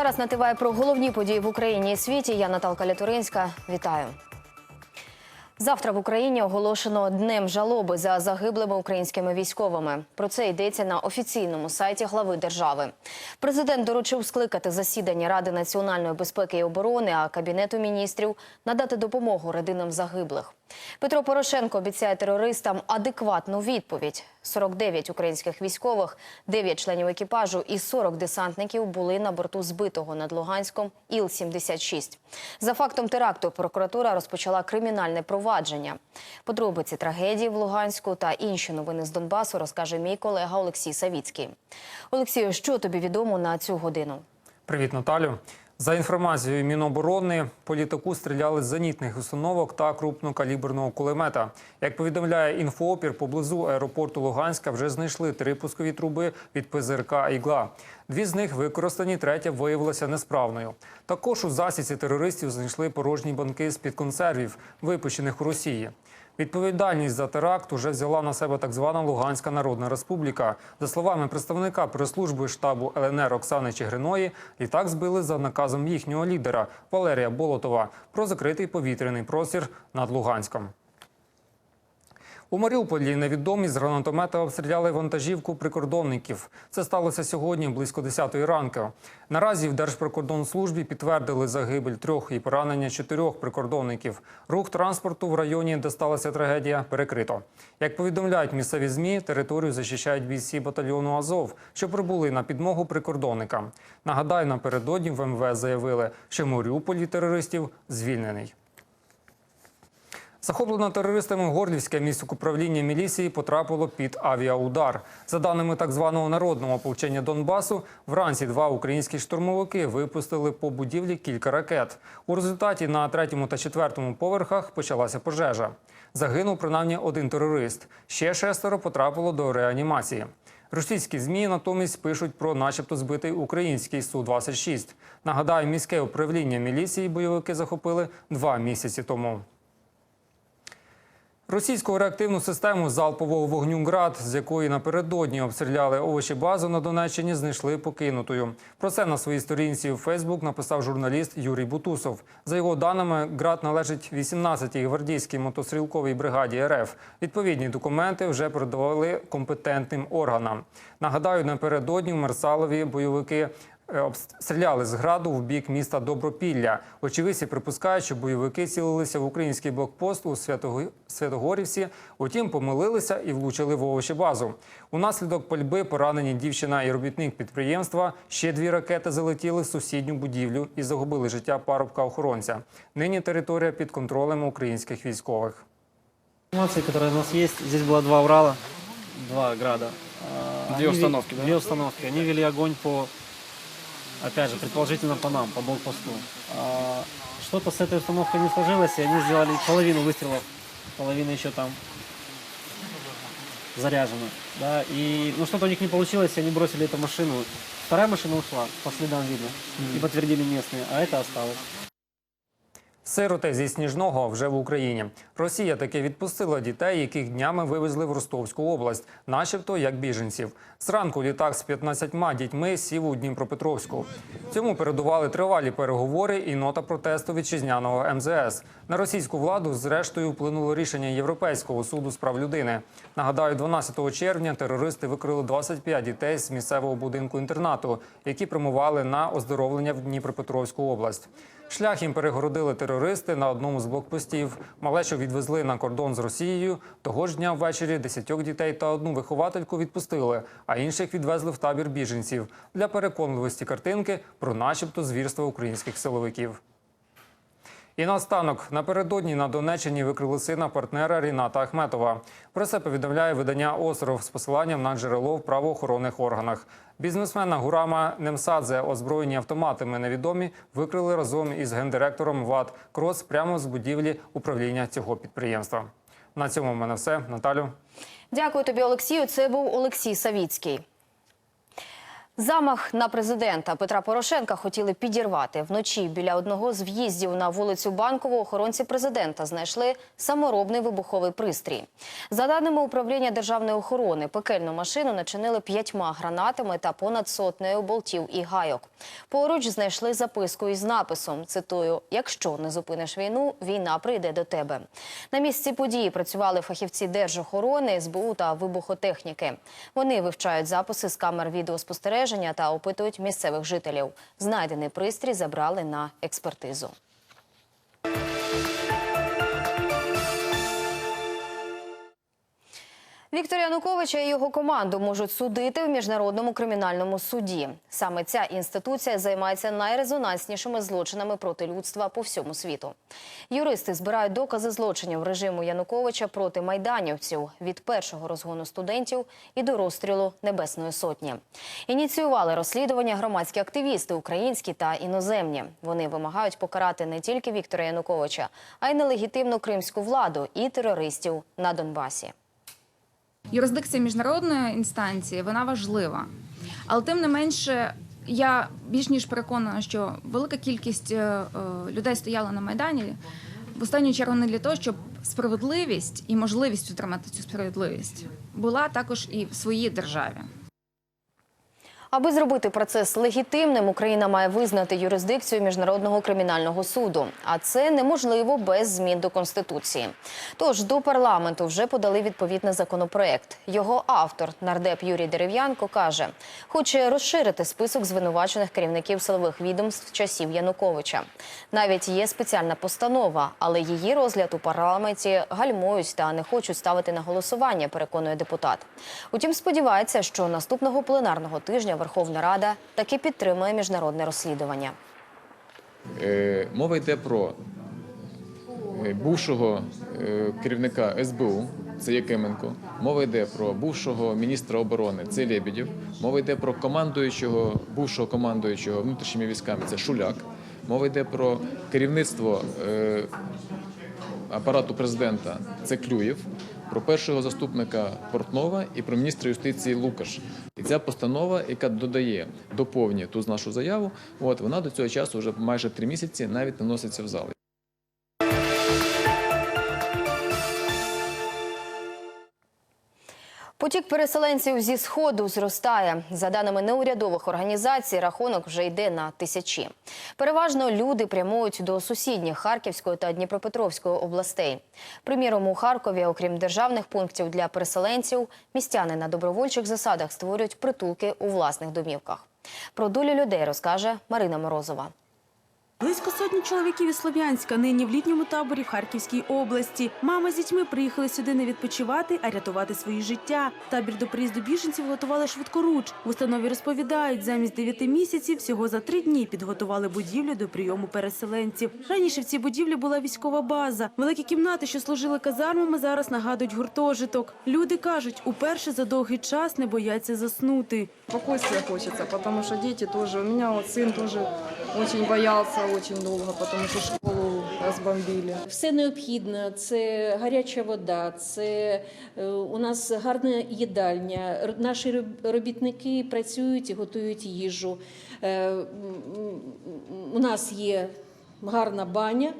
Зараз нативає про головні події в Україні і світі. Я Наталка Лятуринська. Вітаю. Завтра в Україні оголошено днем жалоби за загиблими українськими військовими. Про це йдеться на офіційному сайті глави держави. Президент доручив скликати засідання Ради національної безпеки і оборони, а кабінету міністрів надати допомогу родинам загиблих. Петро Порошенко обіцяє терористам адекватну відповідь. 49 українських військових, 9 членів екіпажу і 40 десантників були на борту збитого над Луганськом Іл-76. За фактом теракту прокуратура розпочала кримінальне провадження. Подробиці трагедії в Луганську та інші новини з Донбасу розкаже мій колега Олексій Савіцький. Олексію, що тобі відомо на цю годину? Привіт, Наталю. За інформацією Міноборони, по літаку стріляли з зенітних установок та крупнокаліберного кулемета. Як повідомляє інфоопір, поблизу аеропорту Луганська вже знайшли три пускові труби від ПЗРК «Ігла». Дві з них використані, третя виявилася несправною. Також у засідці терористів знайшли порожні банки з-під консервів, випущених у Росії. Відповідальність за теракт уже взяла на себе так звана Луганська Народна Республіка. За словами представника прес-служби штабу ЛНР Оксани Чигриної, літак збили за наказом їхнього лідера Валерія Болотова про закритий повітряний простір над Луганськом. У Маріуполі невідомі з гранатомета обстріляли вантажівку прикордонників. Це сталося сьогодні близько 10-ї ранку. Наразі в Держприкордонслужбі підтвердили загибель трьох і поранення чотирьох прикордонників. Рух транспорту в районі, де сталася трагедія, перекрито. Як повідомляють місцеві змі, територію захищають бійці батальйону Азов, що прибули на підмогу прикордонникам. Нагадаю, напередодні в МВС заявили, що Маріуполі терористів звільнений. Захоплене терористами Горлівське міськуправління міліції потрапило під авіаудар. За даними так званого народного ополчення Донбасу, вранці два українські штурмовики випустили по будівлі кілька ракет. У результаті на третьому та четвертому поверхах почалася пожежа. Загинув принаймні один терорист. Ще шестеро потрапило до реанімації. Російські змі натомість пишуть про, начебто, збитий український су 26 Нагадаю, міське управління міліції бойовики захопили два місяці тому. Російську реактивну систему залпового вогню «Град», з якої напередодні обстріляли овочі базу на Донеччині, знайшли покинутою. Про це на своїй сторінці у Фейсбук написав журналіст Юрій Бутусов. За його даними, «Град» належить 18-й гвардійській мотострілковій бригаді РФ. Відповідні документи вже передавали компетентним органам. Нагадаю, напередодні в Марсалові бойовики обстріляли з граду в бік міста Добропілля. Очевидці припускають, що бойовики цілилися в український блокпост у Святого- Святогорівці, утім помилилися і влучили в овочебазу. Унаслідок пальби поранені дівчина і робітник підприємства. Ще дві ракети залетіли в сусідню будівлю і загубили життя парубка охоронця. Нині територія під контролем українських військових. Информации, которая у нас есть, здесь было два Урала, два Града. А, Две установки, да? Две установки. Они вели огонь по, опять же, предположительно по нам, по блокпосту. А, Что-то с этой установкой не сложилось, и они сделали половину выстрелов, половина еще там заряжена. Да, и ну, что-то у них не получилось, и они бросили эту машину. Вторая машина ушла, по следам видно, и подтвердили местные, а это осталось. Сироти зі Сніжного вже в Україні. Росія таки відпустила дітей, яких днями вивезли в Ростовську область, начебто як біженців. Зранку літак з 15 дітьми сів у Дніпропетровську. Цьому передували тривалі переговори і нота протесту вітчизняного МЗС. На російську владу зрештою вплинуло рішення Європейського суду з прав людини. Нагадаю, 12 червня терористи викрили 25 дітей з місцевого будинку інтернату, які прямували на оздоровлення в Дніпропетровську область. Шлях їм перегородили терористи на одному з блокпостів. Малечу відвезли на кордон з Росією. Того ж дня ввечері десятьох дітей та одну виховательку відпустили, а інших відвезли в табір біженців для переконливості картинки про, начебто, звірство українських силовиків. І наостанок напередодні на Донеччині викрили сина партнера Ріната Ахметова. Про це повідомляє видання Остров з посиланням на джерело в правоохоронних органах. Бізнесмена Гурама Немсадзе, озброєні автоматами невідомі, викрили разом із гендиректором ВАД Крос прямо з будівлі управління цього підприємства. На цьому в мене все. Наталю. Дякую тобі, Олексію. Це був Олексій Савіцький. Замах на президента Петра Порошенка хотіли підірвати. Вночі біля одного з в'їздів на вулицю Банкову охоронці президента знайшли саморобний вибуховий пристрій. За даними управління державної охорони, пекельну машину начинили п'ятьма гранатами та понад сотнею болтів і гайок. Поруч знайшли записку із написом, цитую, «Якщо не зупиниш війну, війна прийде до тебе». На місці події працювали фахівці Держохорони, СБУ та вибухотехніки. Вони вивчають записи з камер відеоспостереження та опитують місцевих жителів. Знайдений пристрій забрали на експертизу. Віктора Януковича і його команду можуть судити в міжнародному кримінальному суді. Саме ця інституція займається найрезонанснішими злочинами проти людства по всьому світу. Юристи збирають докази злочинів режиму Януковича проти майданівців від першого розгону студентів і до розстрілу Небесної сотні. Ініціювали розслідування громадські активісти, українські та іноземні. Вони вимагають покарати не тільки Віктора Януковича, а й нелегітимну кримську владу і терористів на Донбасі. Юрисдикція міжнародної інстанції вона важлива, але тим не менше. Я більш ніж переконана, що велика кількість е, е, людей стояла на майдані в останню чергу не для того, щоб справедливість і можливість отримати цю справедливість була також і в своїй державі. Аби зробити процес легітимним, Україна має визнати юрисдикцію міжнародного кримінального суду. А це неможливо без змін до конституції. Тож до парламенту вже подали відповідний законопроект. Його автор, нардеп Юрій Дерев'янко, каже, хоче розширити список звинувачених керівників силових відомств часів Януковича. Навіть є спеціальна постанова, але її розгляд у парламенті гальмують та не хочуть ставити на голосування. Переконує депутат. Утім, сподівається, що наступного пленарного тижня Верховна Рада таки підтримує міжнародне розслідування. Е, Мова йде про е, бувшого е, керівника СБУ, це Якименко. Мова йде про бувшого міністра оборони, це Лебедєв. Мова йде про командуючого, бувшого командуючого внутрішніми військами, це Шуляк. Мова йде про керівництво апарату президента, це Клюєв. Про першого заступника Портнова і про міністра юстиції Лукаш. І ця постанова, яка додає, доповнює ту нашу заяву, от вона до цього часу вже майже три місяці навіть не носиться в зал. Потік переселенців зі сходу зростає. За даними неурядових організацій, рахунок вже йде на тисячі. Переважно люди прямують до сусідніх Харківської та Дніпропетровської областей. Приміром, у Харкові, окрім державних пунктів для переселенців, містяни на добровольчих засадах створюють притулки у власних домівках. Про долю людей розкаже Марина Морозова. Близько сотні чоловіків із Слов'янська нині в літньому таборі в Харківській області. Мама з дітьми приїхали сюди не відпочивати, а рятувати свої життя. Табір до приїзду біженців готували швидкоруч. В установі розповідають, замість 9 місяців всього за три дні підготували будівлю до прийому переселенців. Раніше в цій будівлі була військова база. Великі кімнати, що служили казармами, зараз нагадують гуртожиток. Люди кажуть, уперше за довгий час не бояться заснути. Спокойствия хочется, потому что дети тоже, у меня вот сын тоже очень боялся очень долго, потому что школу разбомбили. Все необхідне, це гаряча вода, це е, у нас гарна їдальня. Наші робітники працюють і готують їжу. Е, У нас є гарна баня,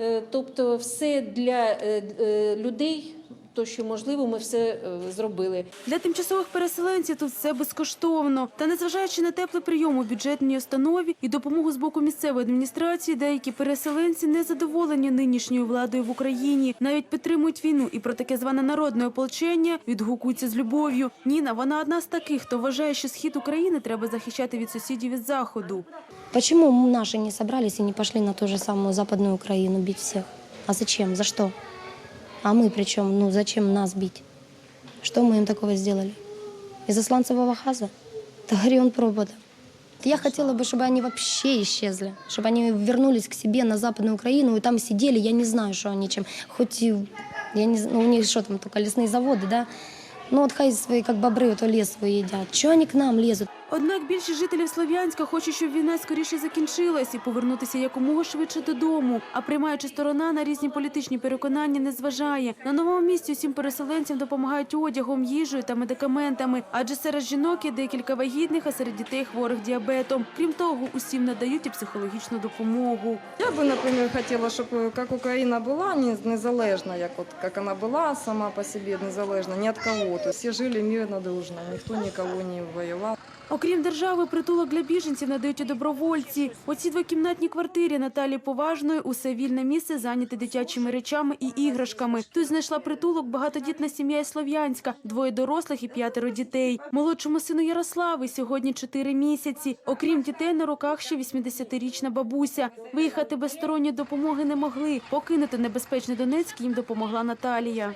Е, тобто все для людей, то що можливо, ми все е, зробили. Для тимчасових переселенців тут все безкоштовно. Та незважаючи на теплий прийом у бюджетній установі і допомогу з боку місцевої адміністрації, деякі переселенці не задоволені нинішньою владою в Україні. Навіть підтримують війну і про таке зване народне ополчення відгукуються з любов'ю. Ніна, вона одна з таких, хто вважає, що схід України треба захищати від сусідів із заходу. Почему наши не собрались и не пошли на ту же самую Западную Украину бить всех? А зачем? За что? А мы причем? Ну, зачем нас бить? Что мы им такого сделали? Из-за сланцевого газа? Да гори он пропада. Я хотела бы, чтобы они вообще исчезли, чтобы они вернулись к себе на Западную Украину и там сидели, я не знаю, что они чем. Хоть и, я не знаю, ну, у них что там, только лесные заводы, да? Ну вот хай свои, как бобры, вот то лес свой едят. Чего они к нам лезут? Однак більшість жителів Слов'янська хочуть, щоб війна скоріше закінчилась і повернутися якомога швидше додому. А приймаюча сторона на різні політичні переконання не зважає. На новому місці усім переселенцям допомагають одягом, їжею та медикаментами. Адже серед жінок є декілька вагітних, а серед дітей хворих діабетом. Крім того, усім надають і психологічну допомогу. Я бы, например, хотела, чтобы как Украина была не- незалежна, як от как она была сама по себе незалежна, ні від кого. То всі жили мирно, дружно, ніхто нікого не воював. Окрім держави, притулок для біженців надають і добровольці. У цій двокімнатній квартирі Наталі Поважної усе вільне місце зайняте дитячими речами і іграшками. Тут знайшла притулок багатодітна сім'я із Слов'янська, двоє дорослих і п'ятеро дітей. Молодшому сину Ярослави сьогодні чотири місяці. Окрім дітей, на руках ще 80-річна бабуся. Виїхати без сторонньої допомоги не могли. Покинути небезпечний Донецьк їм допомогла Наталія.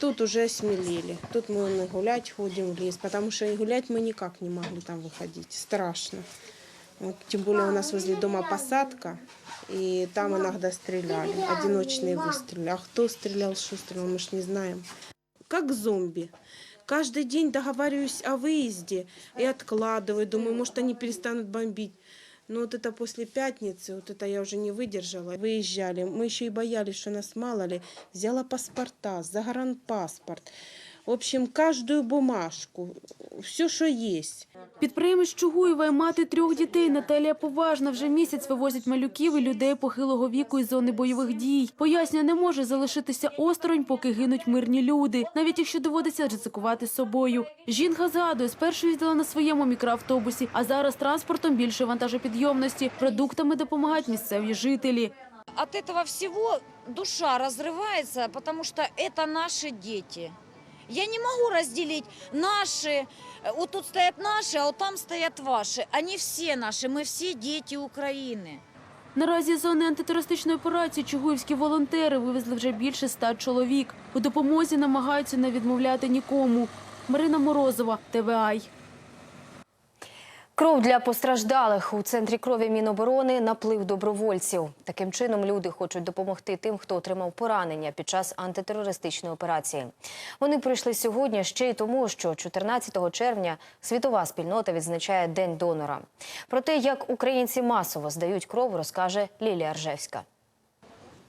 Тут уже осмелели. Тут мы вон, гулять ходим в лес, потому что гулять мы никак не могли там выходить. Страшно. Вот, тем более у нас возле дома посадка, и там иногда стреляли, одиночные выстрелы. А кто стрелял, что стрелял, мы ж не знаем. Как зомби. Каждый день договариваюсь о выезде и откладываю. Думаю, может, они перестанут бомбить. Но вот это после пятницы, вот это я уже не выдержала. Выезжали. Мы еще и боялись, что нас мало ли. Взяла паспорта, загранпаспорт. В общем, каждую бумажку, все, что есть. Підприємець Чугуєва, мати трьох дітей Наталія Поважна вже місяць вивозить малюків і людей похилого віку із зони бойових дій. Пояснює, не може залишитися осторонь, поки гинуть мирні люди, навіть якщо доводиться ризикувати собою. Жінка згадує, спершу їздила на своєму мікроавтобусі, а зараз транспортом більшої вантажопідйомності. Продуктами допомагають місцеві жителі. от этого всего душа разрывается, потому что это наши дети. Я не могу разделить наши, э, вот тут стоят наши, а вот там стоят ваши. Они все наши, мы все дети Украины. Наразі з зони антитерористичної операції чугуївські волонтери вивезли вже більше ста чоловік. У допомозі намагаються не відмовляти нікому. Марина Морозова, ТВАЙ. Кров для постраждалих у центрі крові Міноборони наплив добровольців. Таким чином люди хочуть допомогти тим, хто отримав поранення під час антитерористичної операції. Вони прийшли сьогодні ще й тому, що 14 червня світова спільнота відзначає День донора. Про те, як українці масово здають кров, розкаже Лілія Ржевська.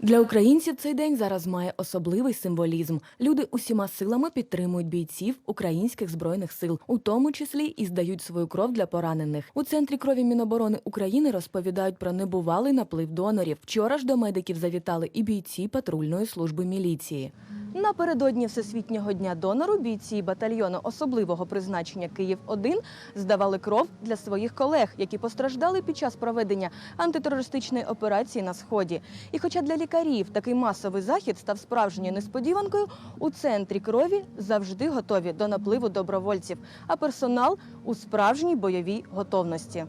Для українців цей день зараз має особливий символізм. Люди усіма силами підтримують бійців українських збройних сил, у тому числі і здають свою кров для поранених. У центрі крові Міноборони України розповідають про небувалий наплив донорів. Вчора ж до медиків завітали і бійці патрульної служби міліції. Напередодні Всесвітнього дня донору бійці батальйону особливого призначення Київ 1 здавали кров для своїх колег, які постраждали під час проведення антитерористичної операції на сході. І хоча для лікарів такий масовий захід став справжньою несподіванкою, у центрі крові завжди готові до напливу добровольців, а персонал у справжній бойовій готовності.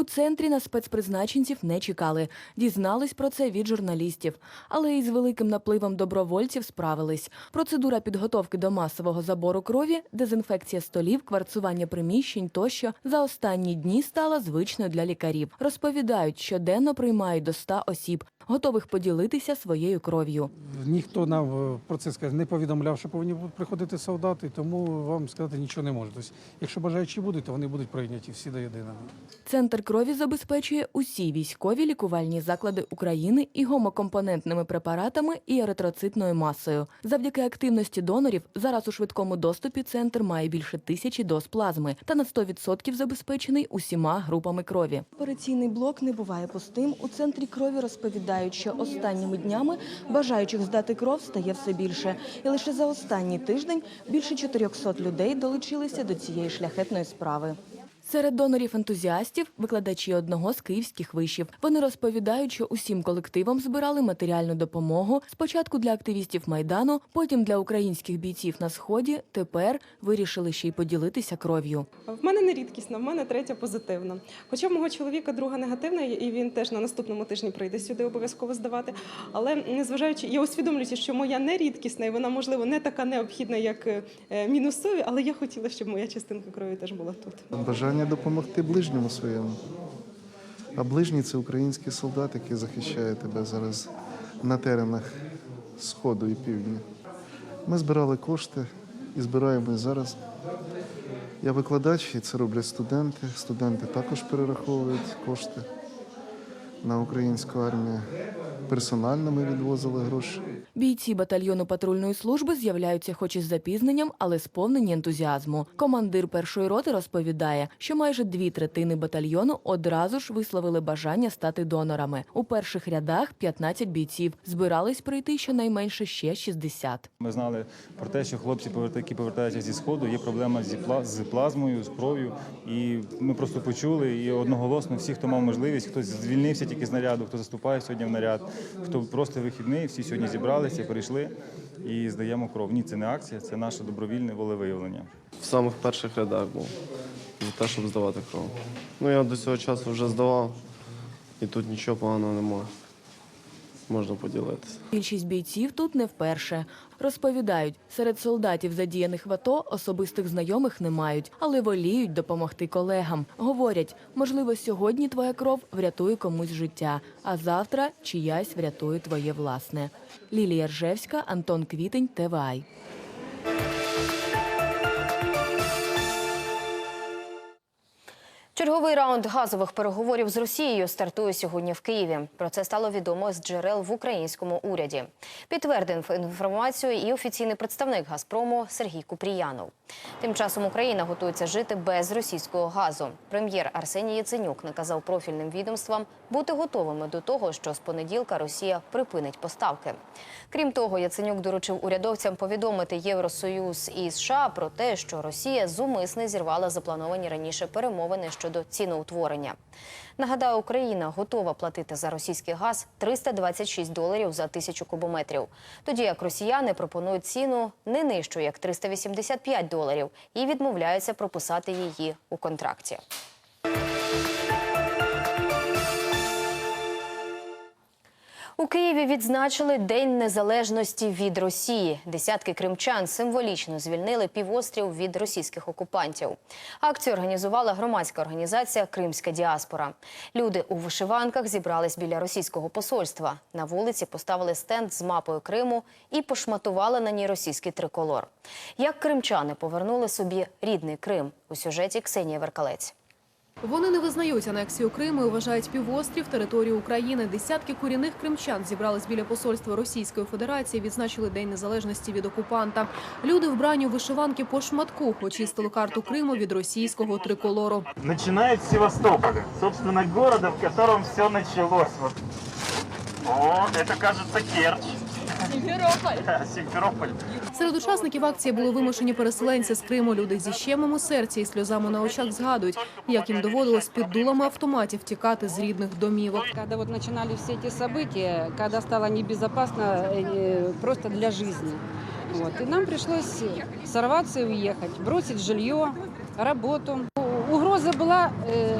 У центрі на спецпризначенців не чекали. Дізнались про це від журналістів. Але із великим напливом добровольців справились. Процедура підготовки до масового забору крові, дезінфекція столів, кварцування приміщень тощо за останні дні стала звичною для лікарів. Розповідають, щоденно приймають до 100 осіб, готових поділитися своєю кров'ю. Ніхто нам е, про це не повідомляв, що повинні будуть приходити солдати, тому вам сказати нічого не можу. Тобто, якщо бажаючі будуть, то вони будуть прийняті всі до єдиного. Центр крові забезпечує усі військові лікувальні заклади України і гомокомпонентними препаратами і еритроцитною масою. Завдяки активності донорів зараз у швидкому доступі центр має більше тисячі доз плазми та на 100% забезпечений усіма групами крові. Операційний блок не буває пустим. У центрі крові розповідають, що останніми днями бажаючих здати кров стає все більше. І лише за останній тиждень більше 400 людей долучилися до цієї шляхетної справи. Серед донорів-ентузіастів викладачі одного з київських вишів. Вони розповідають, що усім колективам збирали матеріальну допомогу. Спочатку для активістів майдану, потім для українських бійців на сході. Тепер вирішили ще й поділитися кров'ю. В мене не рідкісна, в мене третя позитивна. Хоча в мого чоловіка друга негативна, і він теж на наступному тижні прийде сюди обов'язково здавати. Але незважаючи, я усвідомлюся, що моя не рідкісна, і вона, можливо, не така необхідна, як е, мінусові, але я хотіла, щоб моя частинка крові теж була тут. Бажання допомогти ближньому своєму. А ближній це український солдат, який захищає тебе зараз на теренах Сходу і Півдня. Ми збирали кошти і збираємо зараз Я викладач, і це роблять студенти. Студенти також перераховують кошти на українську армію. Персонально ми відвозили гроші. Бійці батальйону патрульної служби з'являються хоч із запізненням, але сповнені ентузіазму. Командир першої роти розповідає, що майже дві третини батальйону одразу ж висловили бажання стати донорами. У перших рядах 15 бійців. Збирались прийти щонайменше ще 60. Ми знали про те, що хлопці, які повертаються зі сходу, є проблема з плазмою, з кров'ю. І ми просто почули і одноголосно всі, хто мав можливість, хто звільнився тільки з наряду, хто заступає сьогодні в наряд, хто просто вихідний, всі сьогодні зібралися, прийшли і здаємо кров. Ні, це не акція, це наше добровільне волевиявлення. в самих перших рядах був за те, щоб здавати кров. Ну, я до цього часу вже здавав, і тут нічого поганого немає. Можна поділитися. Більшість бійців тут не вперше. Розповідають, серед солдатів, задіяних в АТО, особистих знайомих не мають, але воліють допомогти колегам. Говорять, можливо, сьогодні твоя кров врятує комусь життя, а завтра чиясь врятує твоє власне. Лілія Ржевська, Антон Квітень, ТВАЙ. Черговий раунд газових переговорів з Росією стартує сьогодні в Києві. Про це стало відомо з джерел в українському уряді. Підтвердив інформацію і офіційний представник Газпрому Сергій Купріянов. Тим часом Україна готується жити без російського газу. Прем'єр Арсеній Яценюк наказав профільним відомствам бути готовими до того, що з понеділка Росія припинить поставки. Крім того, Яценюк доручив урядовцям повідомити Євросоюз і США про те, що Росія зумисне зірвала заплановані раніше перемовини щодо ціноутворення. Нагадаю, Україна готова платити за російський газ 326 доларів за тисячу кубометрів. Тоді як росіяни пропонують ціну не нижчу як 385 доларів і відмовляються прописати її у контракті. У Києві відзначили День незалежності від Росії. Десятки кримчан символічно звільнили півострів від російських окупантів. Акцію організувала громадська організація Кримська діаспора. Люди у вишиванках зібрались біля російського посольства. На вулиці поставили стенд з мапою Криму і пошматували на ній російський триколор. Як кримчани повернули собі рідний Крим у сюжеті Ксенія Веркалець. Вони не визнають анексію Криму і вважають півострів територію України. Десятки корінних кримчан зібрались біля посольства Російської Федерації, відзначили День незалежності від окупанта. Люди вбрані у вишиванки по шматку очистили карту Криму від російського триколору. начинают с Севастополя, собственно, города, в котором все началось. Вот. О, это, кажется, Керчь. Симферополь. Симферополь. Серед учасників акції були вимушені переселенці з Криму. Люди зі щемом у серці і сльозами на очах згадують, як їм доводилось під дулами автоматів тікати з рідних домівок. Когда вот начинали все эти события, когда стало небезопасно э, просто для жизни. Вот. И нам пришлось сорваться и уехать, бросить жилье, работу. У- Угроза была э,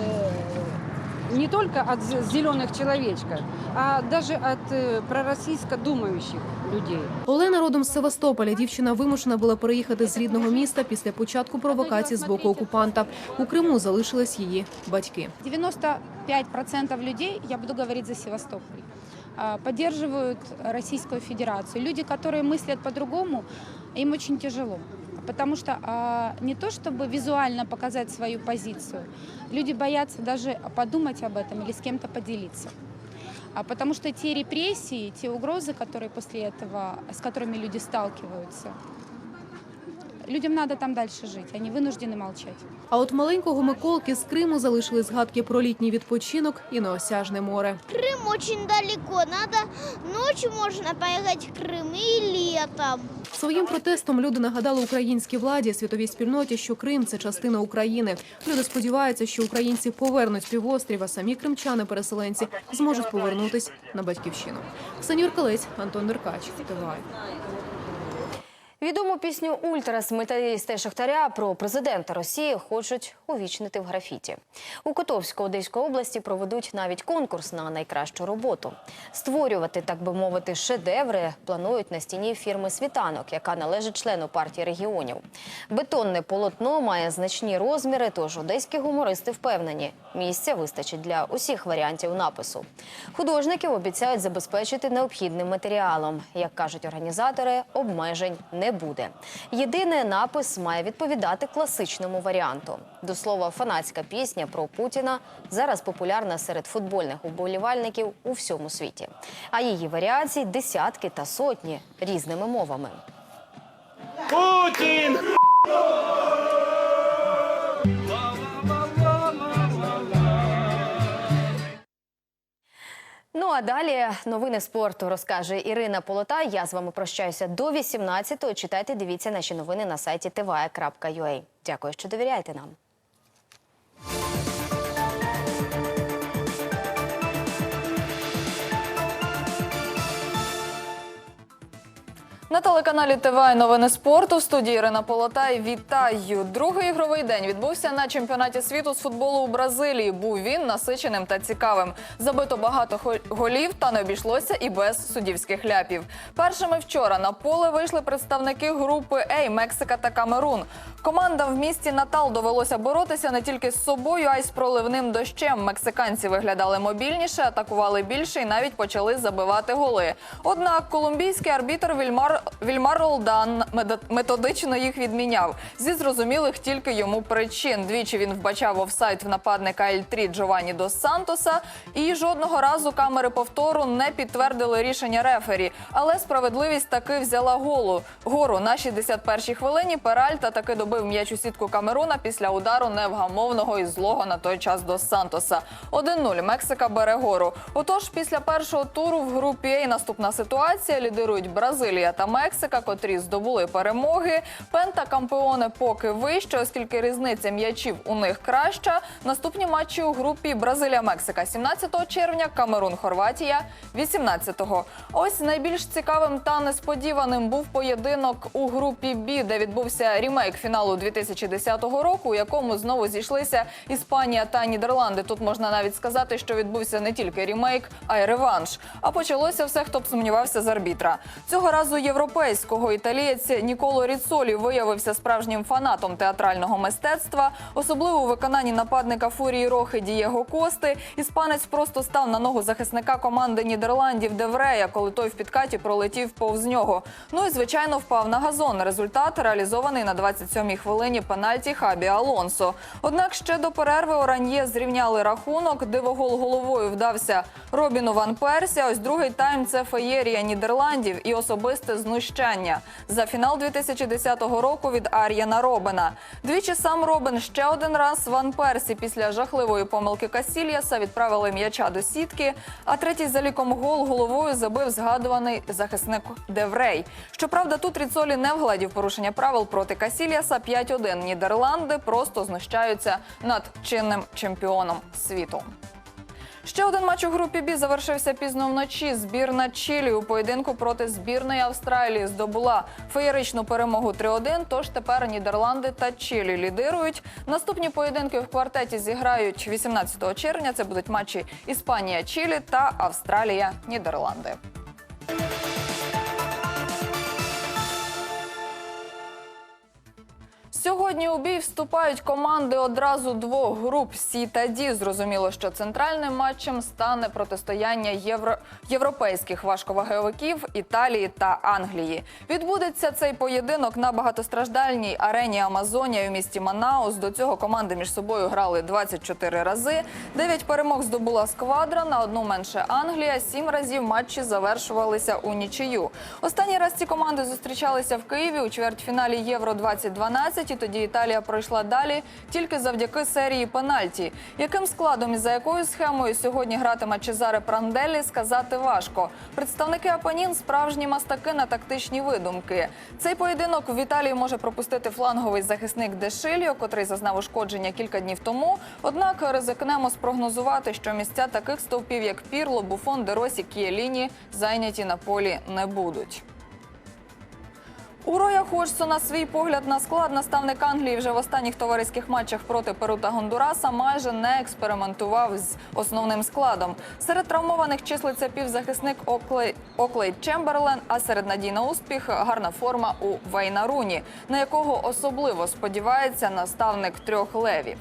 не только от зе- зеленых человечков, а даже от э, пророссийско думающих людей. Олена родом з Севастополя. Дівчина вимушена була переїхати з рідного міста після початку провокації з боку окупанта. У Криму залишились її батьки. 95% людей, я буду говорить за Севастополь, а, поддерживают Российскую Федерацию. Люди, которые мыслят по-другому, им очень тяжело. Потому что а, не то, чтобы визуально показать свою позицию, люди боятся даже подумать об этом или с кем-то поделиться. А потому что те репрессии, те угрозы, которые после этого, с которыми люди сталкиваются, людям надо там дальше жить, они вынуждены молчать. А от маленького Миколки з Криму залишили згадки про літній відпочинок і неосяжне море. Крым очень далеко. Надо ночью можно поехать в Крым и летом. Своїм протестом люди нагадали українській владі, світовій спільноті, що Крим це частина України. Люди сподіваються, що українці повернуть півострів, а самі кримчани-переселенці зможуть повернутись на батьківщину. Ксенія Юркалець, Антон Деркач, ТВА. Відому пісню Ультрас металісти Шахтаря про президента Росії хочуть увічнити в графіті. У Котовську Одеської області проведуть навіть конкурс на найкращу роботу. Створювати, так би мовити, шедеври планують на стіні фірми Світанок, яка належить члену партії регіонів. Бетонне полотно має значні розміри, тож одеські гумористи впевнені, місця вистачить для усіх варіантів напису. Художників обіцяють забезпечити необхідним матеріалом. Як кажуть організатори, обмежень не буде. Єдине напис має відповідати класичному варіанту. До слова, фанатська пісня про Путіна зараз популярна серед футбольних уболівальників у всьому світі. А її варіацій десятки та сотні різними мовами. Путін! Ну а далі новини спорту розкаже Ірина Полота. Я з вами прощаюся до 18-го. Читайте, дивіться наші новини на сайті tva.ua. Дякую, що довіряєте нам. На телеканалі ТВ новини спорту в студії Ірина Полотай. Вітаю! Другий ігровий день відбувся на чемпіонаті світу з футболу у Бразилії. Був він насиченим та цікавим. Забито багато голів та не обійшлося і без суддівських ляпів. Першими вчора на поле вийшли представники групи Ей Мексика та Камерун. Командам в місті Натал довелося боротися не тільки з собою, а й з проливним дощем. Мексиканці виглядали мобільніше, атакували більше і навіть почали забивати голи. Однак колумбійський арбітр Вільмар Вільмар Ролдан медо- методично їх відміняв зі зрозумілих тільки йому причин. Двічі він вбачав офсайд в нападника Ель-3 Джованні Дос Сантоса, і жодного разу камери повтору не підтвердили рішення рефері. Але справедливість таки взяла голу. Гору на 61-й хвилині Перальта таки добив м'яч у сітку Камеруна після удару невгамовного і злого на той час Дос Сантоса. 1-0. Мексика бере гору. Отож, після першого туру в групі А наступна ситуація лідирують Бразилія та Мексика, котрі здобули перемоги. Пентакампіони поки вище, оскільки різниця м'ячів у них краща. Наступні матчі у групі Бразилія-Мексика 17 червня, Камерун-Хорватія 18-го. Ось найбільш цікавим та несподіваним був поєдинок у групі Б, де відбувся рімейк фіналу 2010 року, у якому знову зійшлися Іспанія та Нідерланди. Тут можна навіть сказати, що відбувся не тільки рімейк, а й реванш. А почалося все, хто б сумнівався з арбітра. Цього разу європейського італієць Ніколо Ріцолі виявився справжнім фанатом театрального мистецтва, особливо у виконанні нападника фурії Рохи Дієго Кости. Іспанець просто став на ногу захисника команди Нідерландів Деврея, коли той в підкаті пролетів повз нього. Ну і звичайно впав на газон. Результат реалізований на 27-й хвилині пенальті Хабі Алонсо. Однак ще до перерви Оран'є зрівняли рахунок. Дивогол головою вдався Робіну Ван Персі. Ось другий тайм це феєрія Нідерландів і особисте знущання за фінал 2010 року від Ар'єна Робена. Двічі сам Робен ще один раз Ван Персі після жахливої помилки Касільяса відправили м'яча до сітки. А третій за ліком гол головою забив згадуваний захисник Деврей. Щоправда, тут Ріцолі не вгладів порушення правил проти Касільяса 5-1. Нідерланди просто знущаються над чинним чемпіоном світу. Ще один матч у групі Бі завершився пізно вночі. Збірна Чилі у поєдинку проти збірної Австралії здобула феєричну перемогу 3-1, Тож тепер Нідерланди та Чилі лідирують. Наступні поєдинки в квартеті зіграють 18 червня. Це будуть матчі Іспанія, Чилі та Австралія, Нідерланди. Сьогодні у бій вступають команди одразу двох груп Сі та Ді. Зрозуміло, що центральним матчем стане протистояння євро... європейських важковаговиків Італії та Англії. Відбудеться цей поєдинок на багатостраждальній арені Амазонія у місті Манаус. До цього команди між собою грали 24 рази. Дев'ять перемог здобула сквадра. На одну менше Англія. Сім разів матчі завершувалися у нічию. Останній раз ці команди зустрічалися в Києві у чвертьфіналі Євро 2012 і тоді Італія пройшла далі тільки завдяки серії пенальті. Яким складом і за якою схемою сьогодні гратиме Чезаре Пранделлі, сказати важко. Представники Апанін справжні мастаки на тактичні видумки. Цей поєдинок в Італії може пропустити фланговий захисник Дешильо, котрий зазнав ушкодження кілька днів тому. Однак ризикнемо спрогнозувати, що місця таких стовпів, як Пірло, Буфон, Деросі, Кієліні, зайняті на полі не будуть. У Роя Ходжсона свій погляд на склад наставник Англії вже в останніх товариських матчах проти Перу та Гондураса майже не експериментував з основним складом. Серед травмованих числиться півзахисник Оклей, Оклей Чемберлен, а серед надій на успіх гарна форма у Вейна Руні, на якого особливо сподівається наставник трьох левів.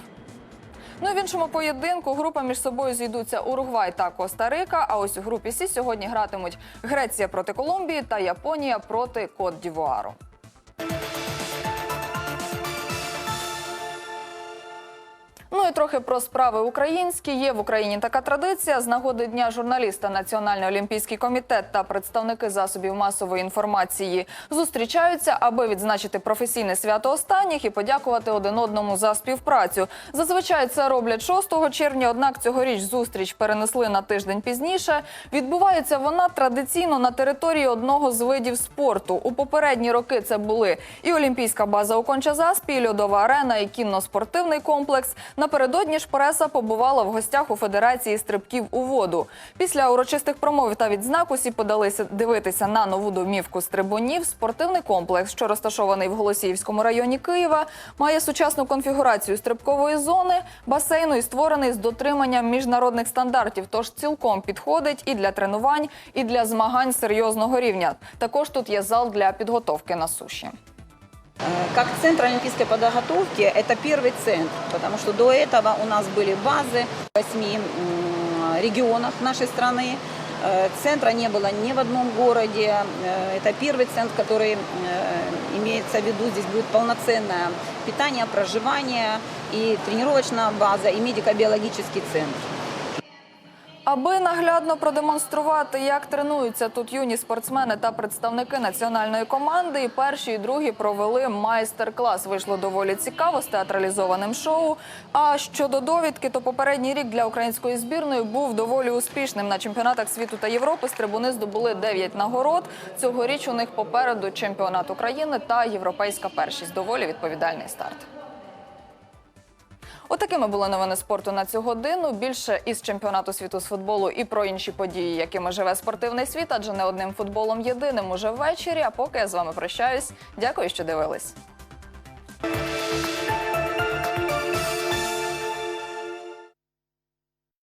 Ну і в іншому поєдинку група між собою зійдуться Уругвай та Коста-Рика. А ось у групі Сі сьогодні гратимуть Греція проти Колумбії та Японія проти Кот-Дівуару. І трохи про справи українські. Є в Україні така традиція. З нагоди дня журналіста Національний олімпійський комітет та представники засобів масової інформації зустрічаються, аби відзначити професійне свято останніх і подякувати один одному за співпрацю. Зазвичай це роблять 6 червня. Однак цьогоріч зустріч перенесли на тиждень пізніше. Відбувається вона традиційно на території одного з видів спорту. У попередні роки це були і Олімпійська база у Кончазаспі, і льодова арена, і кінно-спортивний комплекс. Напередодні ж преса побувала в гостях у Федерації стрибків у воду. Після урочистих промов та відзнак усі подалися дивитися на нову домівку стрибунів. Спортивний комплекс, що розташований в Голосіївському районі Києва, має сучасну конфігурацію стрибкової зони, басейну і створений з дотриманням міжнародних стандартів. Тож цілком підходить і для тренувань, і для змагань серйозного рівня. Також тут є зал для підготовки на суші. Как центр олимпийской подготовки, это первый центр, потому что до этого у нас были базы в восьми регионах нашей страны. Э, Центра не было ни в одном городе. Э, Это первый центр, который э, имеется в виду. Здесь будет полноценное питание, проживание и тренировочная база, и медико-биологический центр. Аби наглядно продемонструвати, як тренуються тут юні спортсмени та представники національної команди, і перші і другі провели майстер-клас. Вийшло доволі цікаво з театралізованим шоу. А щодо довідки, то попередній рік для української збірної був доволі успішним. На чемпіонатах світу та Європи стрибуни здобули 9 нагород. Цьогоріч у них попереду чемпіонат України та європейська першість. Доволі відповідальний старт. Отакими були новини спорту на цю годину. Більше із чемпіонату світу з футболу і про інші події, якими живе спортивний світ, адже не одним футболом єдиним уже ввечері. А поки я з вами прощаюсь. Дякую, що дивились.